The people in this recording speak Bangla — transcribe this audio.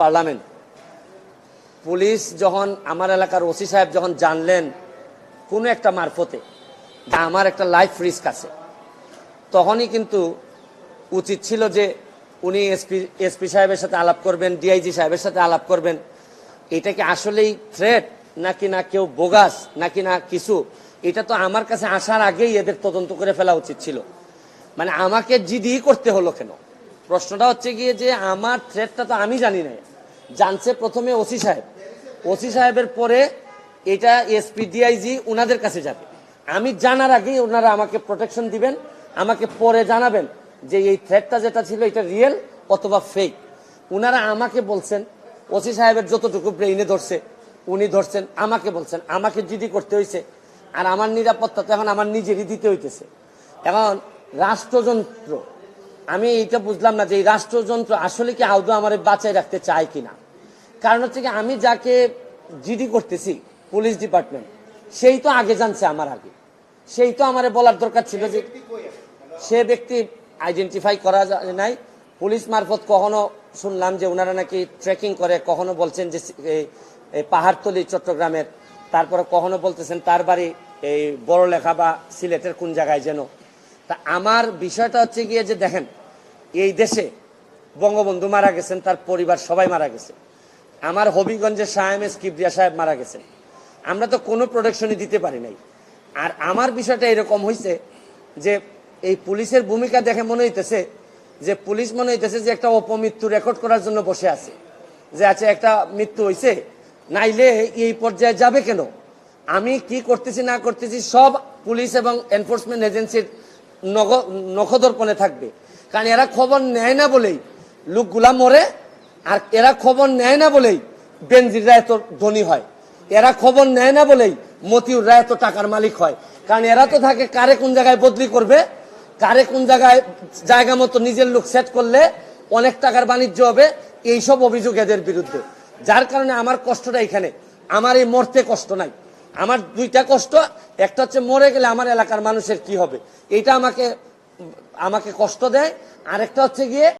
পার্লামেন্ট। পুলিশ যখন আমার এলাকার ওসি সাহেব যখন জানলেন কোনো একটা মারফতে আমার একটা লাইফ রিস্ক আছে, তখনই কিন্তু উচিত ছিল যে উনি এসপি এসপি সাহেবের সাথে আলাপ করবেন ডিআইজি সাহেবের সাথে আলাপ করবেন। এটা কি আসলেই থ্রেট নাকি না কেউ বোগাস নাকি না কিছু? এটা তো আমার কাছে আসার আগেই এদের তদন্ত করে ফেলা উচিত ছিল। মানে আমাকে জিডি করতে হলো কেন? প্রশ্নটা হচ্ছে গিয়ে যে আমার থ্রেটটা তো আমি জানি না জানছে প্রথমে ওসি সাহেব। ওসি সাহেবের পরে এটা এসপি, ডিআইজি ওনাদের কাছে যাবে। আমি জানার আগেই ওনারা আমাকে প্রোটেকশন দিবেন, আমাকে পরে জানাবেন যে এই থ্রেটটা যেটা ছিল এটা রিয়েল অথবা ফেক ওনারা আমাকে বলছেন, ওসি সাহেবের যতটুকু ব্রেইনে ধরছে, উনি ধরছেন, আমাকে বলছেন, আমাকে জিডি করতে হয়েছে আর আমার নিরাপত্তা তো এখন আমার নিজেরই দিতে হইতেছে। এখন রাষ্ট্রযন্ত্র, আমি এইটা বুঝলাম না যে এই রাষ্ট্রযন্ত্র আসলে কি আদৌ আমার বাঁচায় রাখতে চায় কিনা। কারণ হচ্ছে কি আমি যাকে জিডি করতেছি, পুলিশ ডিপার্টমেন্ট, সেই তো আগে জানছে আমার আগে। সেই তো আমার বলার দরকার ছিল যে সে ব্যক্তি আইডেন্টিফাই করা যায় নাই। পুলিশ মারফত কখনো শুনলাম যে ওনারা নাকি ট্রেকিং করে, কখনো বলছেন যে পাহাড়তলি চট্টগ্রামের, তারপরে কখনো বলতেছেন তার বাড়ি এই বড় লেখা বা সিলেটের কোন জায়গায় যেন। তা আমার বিষয়টা হচ্ছে গিয়ে যে দেখেন, এই দেশে বঙ্গবন্ধু মারা গেছেন, তার পরিবার সবাই মারা গেছে। আমার হবিগঞ্জের শাহ এম এস কিবরিয়া সাহেব মারা গেছেন আমরা তো কোনো প্রোটেকশনই দিতে পারি নাই। আর আমার বিষয়টা এরকম হয়েছে যে এই পুলিশের ভূমিকা দেখে মনে হইতেছে যে পুলিশ মনে হইতেছে যে একটা অপমৃত্যু রেকর্ড করার জন্য বসে আছে। যে আছে একটা মৃত্যু হয়েছে নাইলে এই পর্যায়ে যাবে কেন? আমি কি করতেছি, না করতেছি সব পুলিশ এবং এনফোর্সমেন্ট এজেন্সির নখদর্পণে থাকবে। কারণ এরা খবর নেয় না বলেই লোকগুলা মরে আর এরা খবর নেয় না বলেই বেনজিররা এত ধনী হয়। এরা খবর নেয় না বলেই মতিউররা এত টাকার মালিক হয়। কারণ এরা তো থাকে কারে কোন জায়গায় বদলি করবে, কারে কোন জায়গায় জায়গা মতো নিজের লোক সেট করলে অনেক টাকার বাণিজ্য হবে, এইসব অভিযোগ এদের বিরুদ্ধে। যার কারণে আমার কষ্টটা এখানে। আমার এই মরতে কষ্ট নাই। আমার দুইটা কষ্ট, একটা হচ্ছে মরে গেলে আমার এলাকার মানুষের কি হবে? এটা আমাকে আমাকে কষ্ট দেয়। আরেকটা হচ্ছে গিয়ে